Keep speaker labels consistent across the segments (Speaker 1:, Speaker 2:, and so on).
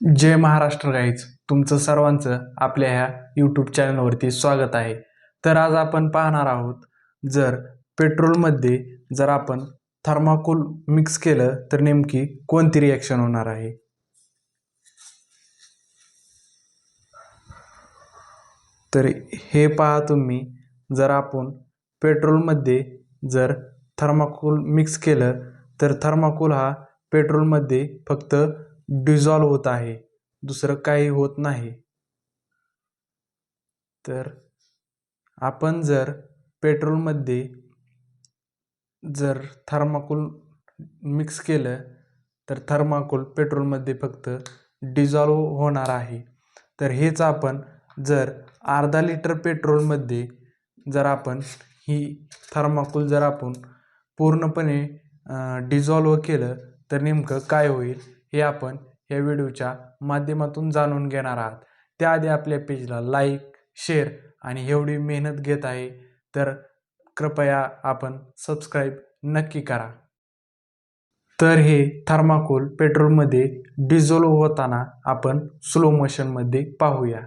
Speaker 1: जय Maharashtra guys तुमचं सर्वांचं आपल्या ह्या यूट्यूब चॅनलवरती स्वागत आहे. तर आज आपण पाहणार आहोत जर पेट्रोलमध्ये जर आपण थर्माकोल मिक्स केलं तर नेमकी कोणती रिॲक्शन होणार आहे? तर हे पहा तुम्ही जर आपण पेट्रोलमध्ये जर थर्माकोल मिक्स केलं तर थर्माकोल हा पेट्रोलमध्ये फक्त डिझॉल्व होत आहे. दुसरं काही होत नाही. तर आपण जर पेट्रोलमध्ये जर थर्माकोल मिक्स केलं तर थर्माकोल पेट्रोलमध्ये फक्त डिझॉल्व होणार आहे. तर हेच आपण जर अर्धा लिटर पेट्रोलमध्ये जर आपण ही थर्माकोल जर आपण पूर्णपणे डिझॉल्व केलं तर नेमकं काय होईल? हे आपण या व्हिडिओच्या माध्यमातून जाणून घेणार आहात. त्याआधी आपल्या पेजला लाईक शेअर आणि एवढी मेहनत घेत आहे तर कृपया आपण सबस्क्राईब नक्की करा. तर हे थर्माकोल पेट्रोलमध्ये डिझोल्व होताना आपण स्लो मोशनमध्ये पाहूया.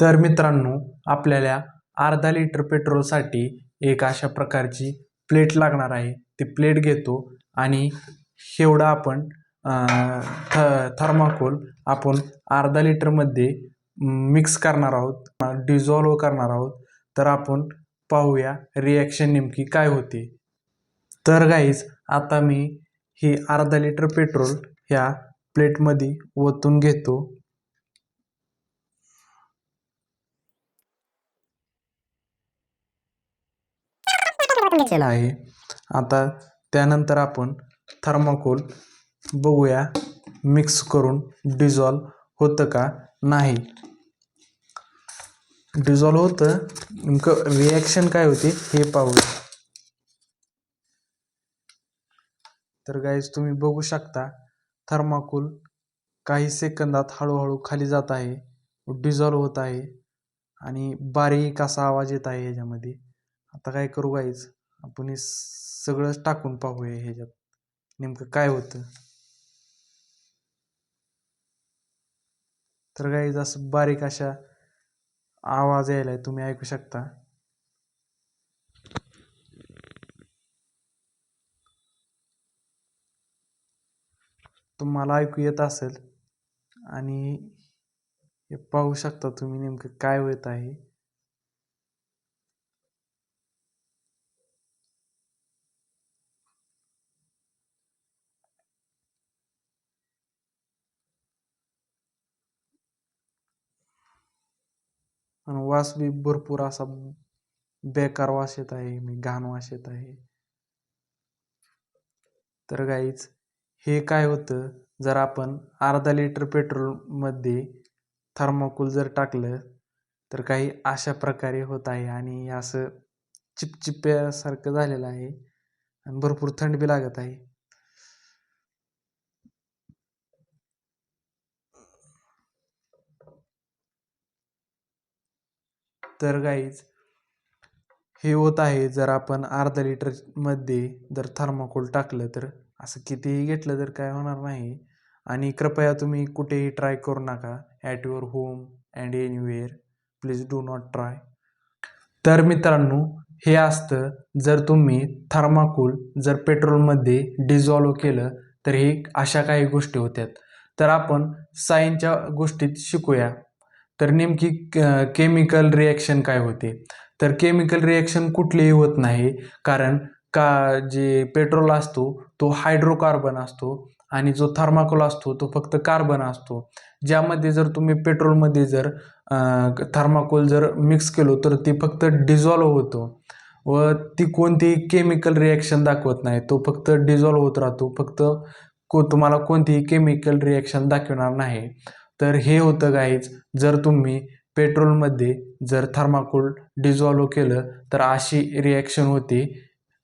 Speaker 1: तर मित्रांनो आपल्याला अर्धा लिटर पेट्रोलसाठी एक अशा प्रकारची प्लेट लागणार आहे. ती प्लेट घेतो आणि एवढा आपण थ थर्माकोल आपण अर्धा लिटरमध्ये मिक्स करणार आहोत डिझॉल्व करणार आहोत. तर आपण पाहूया रिॲक्शन नेमकी काय होते. तर गाईज आता मी ही अर्धा लिटर पेट्रोल ह्या प्लेटमध्ये ओतून घेतो. आहे. आता त्यानंतर आपण थर्माकोल बघूया मिक्स करून डिझॉल्व होतं का नाही. डिझॉल्व होतं. नेमकं रिॲक्शन काय होते हे पाहूया. तर गाईज तुम्ही बघू शकता थर्माकोल काही सेकंदात हळूहळू खाली जात आहे डिझॉल्व होत आहे आणि बारीक असा आवाज येत आहे याच्यामध्ये. आता काय करू गाईज आपण हे सगळंच टाकून पाहूया ह्याच्यात. नेमकं काय होतं? तर काही असं बारीक अशा आवाज यायलाय तुम्ही ऐकू शकता. तुम्हाला ऐकू येत असेल आणि हे पाहू शकता तुम्ही नेमकं काय होत आहे. आणि वास बी भरपूर असा बेकार वास येत आहे मी घाण वास येत आहे. तर गाईच हे काय होतं जर आपण अर्धा लिटर पेट्रोलमध्ये थर्माकोल जर टाकलं तर काही अशा प्रकारे होत आहे आणि असं चिपचिप्यासारखं झालेलं आहे. आणि भरपूर थंड बी लागत आहे. तर गाईज हे होत आहे जर आपण अर्धा लिटरमध्ये जर थर्माकोल टाकलं तर असं कितीही घेतलं तर काय होणार नाही. आणि कृपया तुम्ही कुठेही ट्राय करू नका at your home and anywhere please do not try तर मित्रांनो हे असतं जर तुम्ही थर्माकोल जर पेट्रोलमध्ये डिझॉल्व केलं तर हे अशा काही गोष्टी होत्यात. तर आपण साईनच्या गोष्टीत शिकूया. तर नेमकी केमिकल रिॲक्शन काय होते? तर केमिकल रिॲक्शन कुठलीही होत नाही कारण का जे पेट्रोल असतो तो हायड्रोकार्बन असतो आणि जो थर्माकोल असतो तो फक्त कार्बन असतो. ज्यामध्ये जर तुम्ही पेट्रोलमध्ये जर थर्माकोल जर मिक्स केलो तर ती फक्त डिझॉल्व होतो. व ती कोणतीही केमिकल रिॲक्शन दाखवत नाही. तो फक्त डिझॉल्व होत राहतो. फक्त को तुम्हाला कोणतीही केमिकल रिॲक्शन दाखवणार नाही. तर हे होतं गाईज जर तुम्ही पेट्रोलमध्ये जर थर्माकोल डिझॉल्व केलं तर अशी रिॲक्शन होते.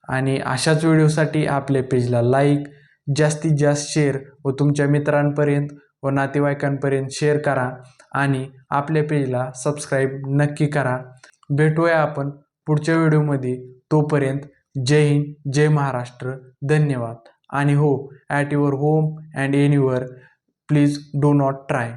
Speaker 1: आणि अशाच व्हिडिओसाठी आपल्या पेजला लाईक जास्तीत जास्त शेअर व तुमच्या मित्रांपर्यंत व नातेवाईकांपर्यंत शेअर करा. आणि आपल्या पेजला सबस्क्राईब नक्की करा. भेटूया आपण पुढच्या व्हिडिओमध्ये. तोपर्यंत जय हिंद जय महाराष्ट्र. धन्यवाद. आणि हो at your home and anywhere please do not try